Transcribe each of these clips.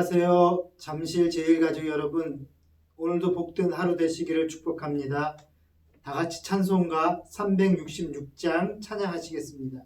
안녕하세요. 잠실 제일가족 여러분. 오늘도 복된 하루 되시기를 축복합니다. 다 같이 찬송가 366장 찬양하시겠습니다.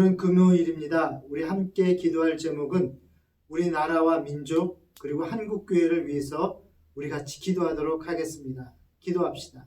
오늘은 금요일입니다. 우리 함께 기도할 제목은 우리나라와 민족 그리고 한국교회를 위해서 우리 같이 기도하도록 하겠습니다. 기도합시다.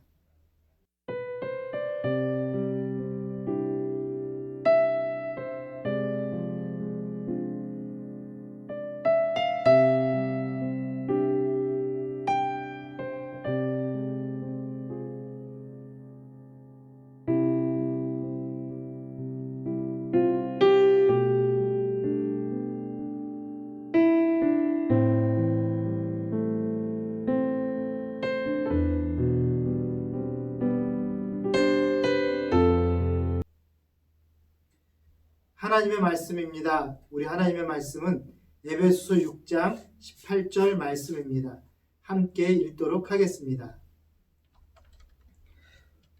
하나님의 말씀입니다. 우리 하나님의 말씀은 에베소서 6장 18절 말씀입니다. 함께 읽도록 하겠습니다.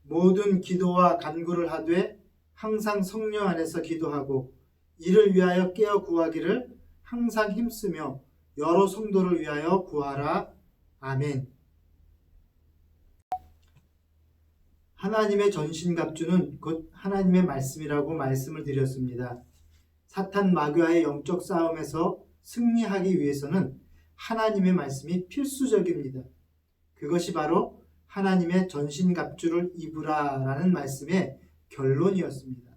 모든 기도와 간구를 하되 항상 성령 안에서 기도하고 이를 위하여 깨어 구하기를 항상 힘쓰며 여러 성도를 위하여 구하라. 아멘. 하나님의 전신갑주는 곧 하나님의 말씀이라고 말씀을 드렸습니다. 사탄 마귀와의 영적 싸움에서 승리하기 위해서는 하나님의 말씀이 필수적입니다. 그것이 바로 하나님의 전신갑주를 입으라라는 말씀의 결론이었습니다.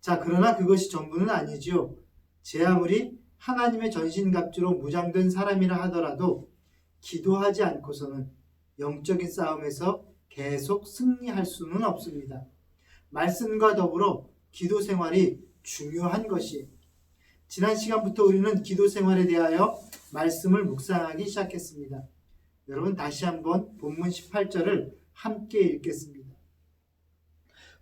자, 그러나 그것이 전부는 아니지요. 제 아무리 하나님의 전신갑주로 무장된 사람이라 하더라도 기도하지 않고서는 영적인 싸움에서 계속 승리할 수는 없습니다. 말씀과 더불어 기도 생활이 중요한 것이에요. 지난 시간부터 우리는 기도 생활에 대하여 말씀을 묵상하기 시작했습니다. 여러분 다시 한번 본문 18절을 함께 읽겠습니다.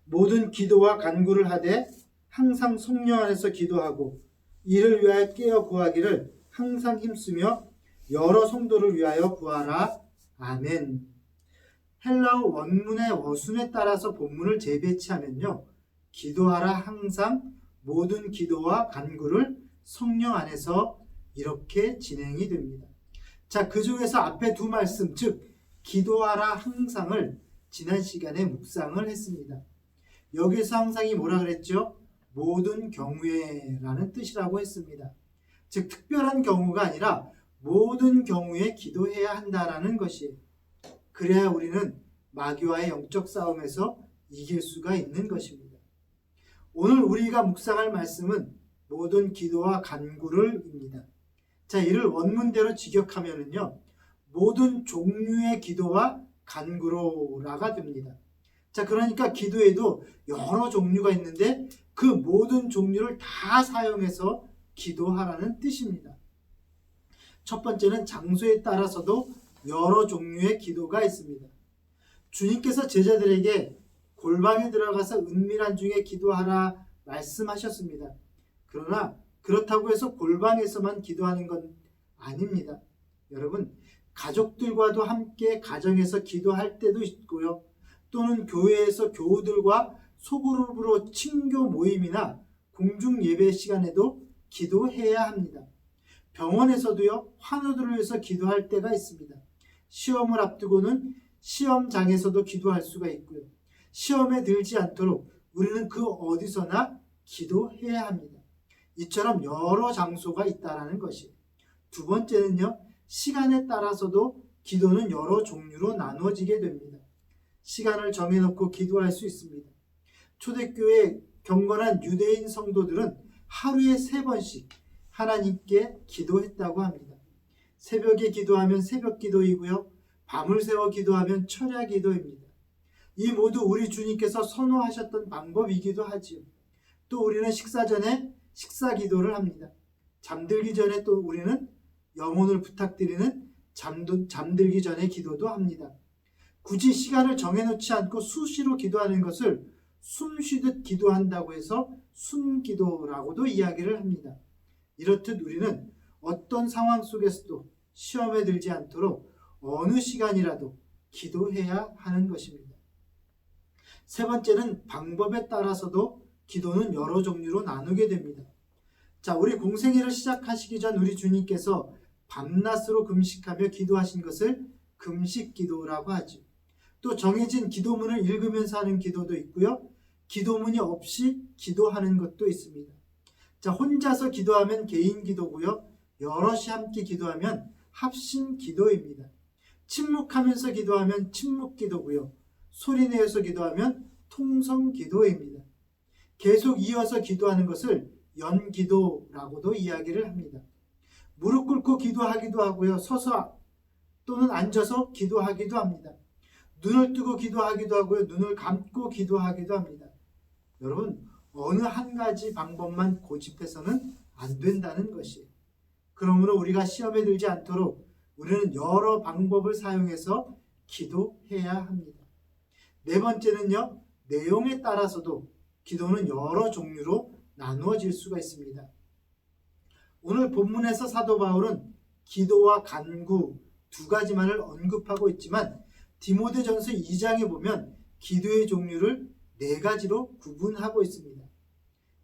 모든 기도와 간구를 하되 항상 성령 안에서 기도하고 이를 위하여 깨어 구하기를 항상 힘쓰며 여러 성도를 위하여 구하라. 아멘. 헬라어 원문의 어순에 따라서 본문을 재배치하면요. 기도하라 항상 모든 기도와 간구를 성령 안에서 이렇게 진행이 됩니다. 자, 그 중에서 앞에 두 말씀, 즉, 기도하라 항상을 지난 시간에 묵상을 했습니다. 여기서 항상이 뭐라 그랬죠? 모든 경우에라는 뜻이라고 했습니다. 즉, 특별한 경우가 아니라 모든 경우에 기도해야 한다라는 것이에요. 그래야 우리는 마귀와의 영적 싸움에서 이길 수가 있는 것입니다. 오늘 우리가 묵상할 말씀은 모든 기도와 간구를입니다. 자, 이를 원문대로 직역하면은요, 모든 종류의 기도와 간구로라가 됩니다. 자, 그러니까 기도에도 여러 종류가 있는데 그 모든 종류를 다 사용해서 기도하라는 뜻입니다. 첫 번째는 장소에 따라서도 여러 종류의 기도가 있습니다. 주님께서 제자들에게 골방에 들어가서 은밀한 중에 기도하라 말씀하셨습니다. 그러나 그렇다고 해서 골방에서만 기도하는 건 아닙니다. 여러분, 가족들과도 함께 가정에서 기도할 때도 있고요. 또는 교회에서 교우들과 소그룹으로 친교 모임이나 공중 예배 시간에도 기도해야 합니다. 병원에서도요, 환우들을 위해서 기도할 때가 있습니다. 시험을 앞두고는 시험장에서도 기도할 수가 있고요. 시험에 들지 않도록 우리는 그 어디서나 기도해야 합니다. 이처럼 여러 장소가 있다라는 것이. 두 번째는요, 시간에 따라서도 기도는 여러 종류로 나누어지게 됩니다. 시간을 정해놓고 기도할 수 있습니다. 초대교회 경건한 유대인 성도들은 하루에 세 번씩 하나님께 기도했다고 합니다. 새벽에 기도하면 새벽 기도이고요. 밤을 새워 기도하면 철야 기도입니다. 이 모두 우리 주님께서 선호하셨던 방법이기도 하지요. 또 우리는 식사 전에 식사 기도를 합니다. 잠들기 전에 또 우리는 영혼을 부탁드리는 잠도, 잠들기 전에 기도도 합니다. 굳이 시간을 정해놓지 않고 수시로 기도하는 것을 숨 쉬듯 기도한다고 해서 숨 기도라고도 이야기를 합니다. 이렇듯 우리는 어떤 상황 속에서도 시험에 들지 않도록 어느 시간이라도 기도해야 하는 것입니다. 세 번째는 방법에 따라서도 기도는 여러 종류로 나누게 됩니다. 자, 우리 공생애를 시작하시기 전 우리 주님께서 밤낮으로 금식하며 기도하신 것을 금식 기도라고 하죠. 또 정해진 기도문을 읽으면서 하는 기도도 있고요. 기도문이 없이 기도하는 것도 있습니다. 자, 혼자서 기도하면 개인 기도고요. 여럿이 함께 기도하면 합심 기도입니다. 침묵하면서 기도하면 침묵 기도고요. 소리 내어서 기도하면 통성 기도입니다. 계속 이어서 기도하는 것을 연기도라고도 이야기를 합니다. 무릎 꿇고 기도하기도 하고요. 서서 또는 앉아서 기도하기도 합니다. 눈을 뜨고 기도하기도 하고요. 눈을 감고 기도하기도 합니다. 여러분, 어느 한 가지 방법만 고집해서는 안 된다는 것이에요. 그러므로 우리가 시험에 들지 않도록 우리는 여러 방법을 사용해서 기도해야 합니다. 네 번째는요, 내용에 따라서도 기도는 여러 종류로 나누어질 수가 있습니다. 오늘 본문에서 사도 바울은 기도와 간구 두 가지만을 언급하고 있지만 디모데전서 2장에 보면 기도의 종류를 네 가지로 구분하고 있습니다.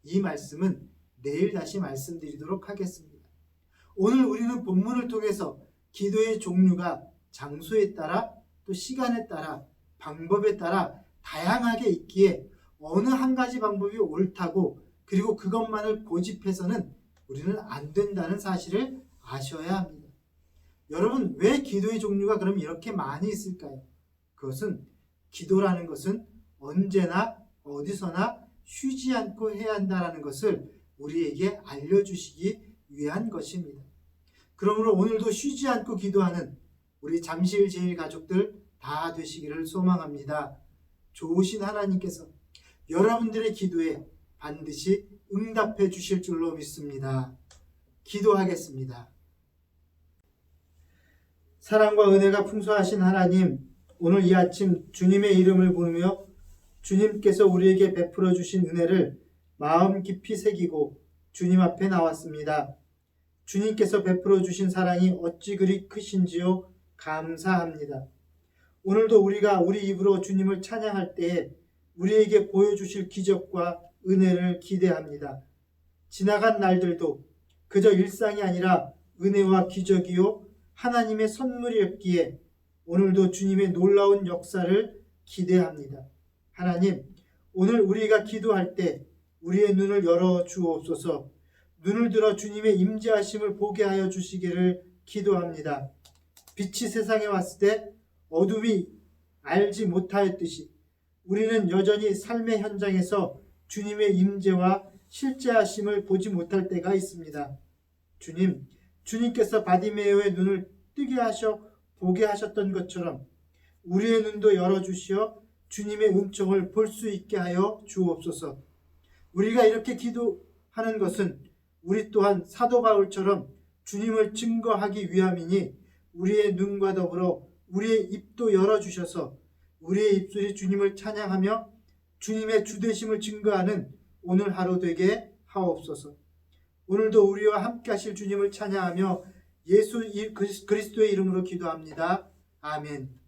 이 말씀은 내일 다시 말씀드리도록 하겠습니다. 오늘 우리는 본문을 통해서 기도의 종류가 장소에 따라 또 시간에 따라 방법에 따라 다양하게 있기에 어느 한 가지 방법이 옳다고 그리고 그것만을 고집해서는 우리는 안 된다는 사실을 아셔야 합니다. 여러분, 왜 기도의 종류가 그럼 이렇게 많이 있을까요? 그것은 기도라는 것은 언제나 어디서나 쉬지 않고 해야 한다는 것을 우리에게 알려주시기 위한 것입니다. 그러므로 오늘도 쉬지 않고 기도하는 우리 잠실 제일 가족들 다 되시기를 소망합니다. 좋으신 하나님께서 여러분들의 기도에 반드시 응답해 주실 줄로 믿습니다. 기도하겠습니다. 사랑과 은혜가 풍성하신 하나님, 오늘 이 아침 주님의 이름을 부르며 주님께서 우리에게 베풀어 주신 은혜를 마음 깊이 새기고 주님 앞에 나왔습니다. 주님께서 베풀어 주신 사랑이 어찌 그리 크신지요 감사합니다. 오늘도 우리가 우리 입으로 주님을 찬양할 때에 우리에게 보여주실 기적과 은혜를 기대합니다. 지나간 날들도 그저 일상이 아니라 은혜와 기적이요 하나님의 선물이었기에 오늘도 주님의 놀라운 역사를 기대합니다. 하나님, 오늘 우리가 기도할 때 우리의 눈을 열어 주옵소서. 눈을 들어 주님의 임재하심을 보게 하여 주시기를 기도합니다. 빛이 세상에 왔을 때 어둠이 알지 못하였듯이 우리는 여전히 삶의 현장에서 주님의 임재와 실제하심을 보지 못할 때가 있습니다. 주님, 주님께서 바디메오의 눈을 뜨게 하셔 보게 하셨던 것처럼 우리의 눈도 열어 주시어 주님의 은총을 볼 수 있게 하여 주옵소서. 우리가 이렇게 기도하는 것은 우리 또한 사도 바울처럼 주님을 증거하기 위함이니 우리의 눈과 더불어 우리의 입도 열어 주셔서 우리의 입술이 주님을 찬양하며 주님의 주되심을 증거하는 오늘 하루 되게 하옵소서. 오늘도 우리와 함께 하실 주님을 찬양하며 예수 이- 그리스도의 이름으로 기도합니다. 아멘.